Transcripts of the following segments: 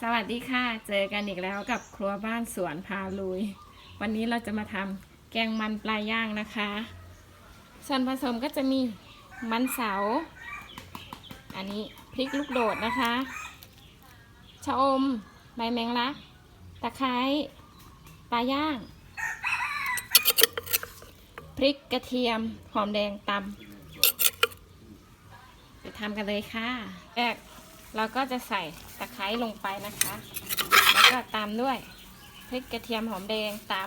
สวัสดีค่ะ เจอกันอีกแล้วกับครัวบ้านสวนพาลุย วันนี้เราจะมาทำแกงมันปลาย่างนะคะ ส่วนผสมก็จะมีมันเสา อันนี้พริกลูกโดดนะคะ ชะอม ใบแมงลัก ตะไคร้ปลาย่าง พริกกระเทียม หอมแดงตำไปทำกันเลยค่ะแรก เราก็จะใส่ตะไคร้ลงไปนะคะ แล้วก็ตามด้วยพริกกระเทียมหอมแดงตำ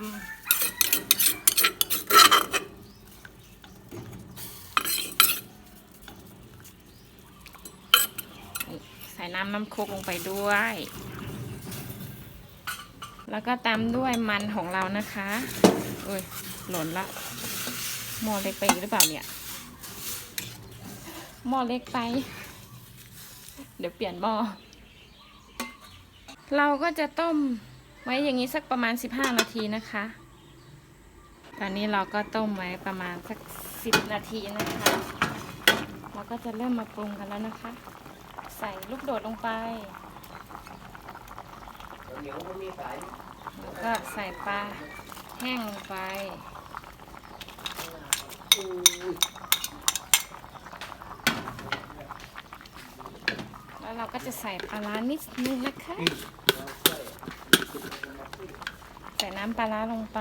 ใส่น้ำน้ำโคกลงไปด้วย แล้วก็ตามด้วยมันของเรานะคะอุ้ยหล่นละหม้อเล็กไปหรือเปล่าเนี่ยหม้อเล็กไป เดี๋ยวเปลี่ยนหม้อเราก็จะต้มไว้อย่างนี้สักประมาณ 15 นาทีนะคะ ตอนนี้เราก็ต้มไว้ประมาณสัก 10 นาทีนะคะ เราก็จะเริ่มมาปรุงกันแล้วนะคะ ใส่ลูกโดดลงไปแล้วก็ใส่ปลาแห้งลงไป แล้วเรา ก็จะใส่ปลาร้านิดนึงนะคะ ใส่น้ำปลาร้าลงไป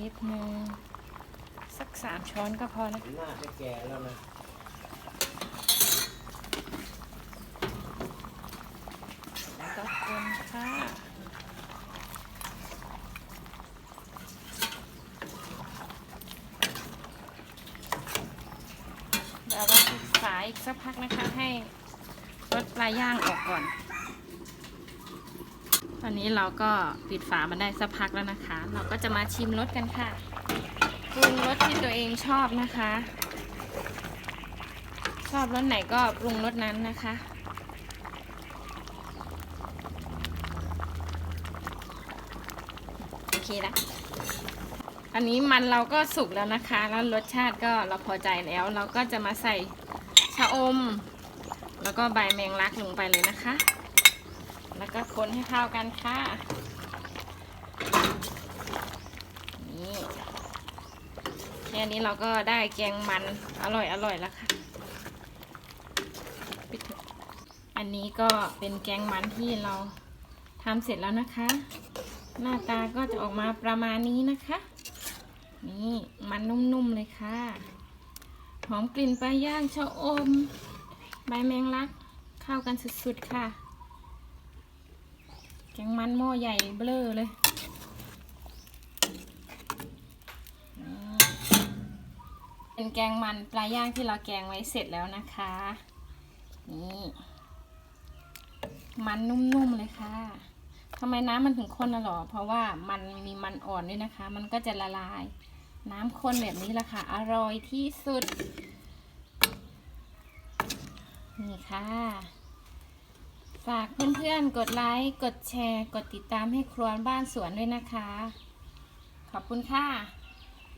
นิดนึง สักสามช้อนก็พอนะน่าจะแก่แล้วนะ แล้วก็คนค่ะ เดี๋ยวเราปิดฝาอีกสักพักนะคะให้รสปลาย่างออกก่อน ตอนนี้เราก็ปิดฝามันได้สักพักแล้วนะคะ เราก็จะมาชิมรสกันค่ะปรุงรสที่ตัวเองชอบนะคะ ชอบรสไหนก็ปรุงรสนั้นนะคะโอเคละ อันนี้มันเราก็สุกแล้วนะคะ แล้วรสชาติก็เราพอใจแล้ว เราก็จะมาใส่ชะอม แล้วก็ใบแมงลักลงไปเลยนะคะ แล้วก็คนให้เข้ากันค่ะนี่แค่นี้เราก็ได้แกงมันอร่อยอร่อยแล้วค่ะอันนี้ก็เป็นแกงมันที่เราทำเสร็จแล้วนะคะ หน้าตาก็จะออกมาประมาณนี้นะคะ นี่มันนุ่มๆเลยค่ะ หอมกลิ่นปลาย่างชะอม ใบแมงลักเข้ากันสุดๆค่ะ แกงมันหม้อใหญ่เบ้อเลยเป็นแกงมันปลาย่างที่เราแกงไว้เสร็จแล้วนะคะ นี่ มันนุ่มๆเลยค่ะ ทำไมน้ำมันถึงข้นนะหรอเพราะว่ามันมีมันอ่อนด้วยนะคะ มันก็จะละลาย น้ำข้นแบบนี้แหละค่ะ อร่อยที่สุด นี่ค่ะ ฝากเพื่อนๆ กดไลค์ กดแชร์ กดติดตามให้ครัวบ้านสวนด้วยนะคะ ขอบคุณค่ะ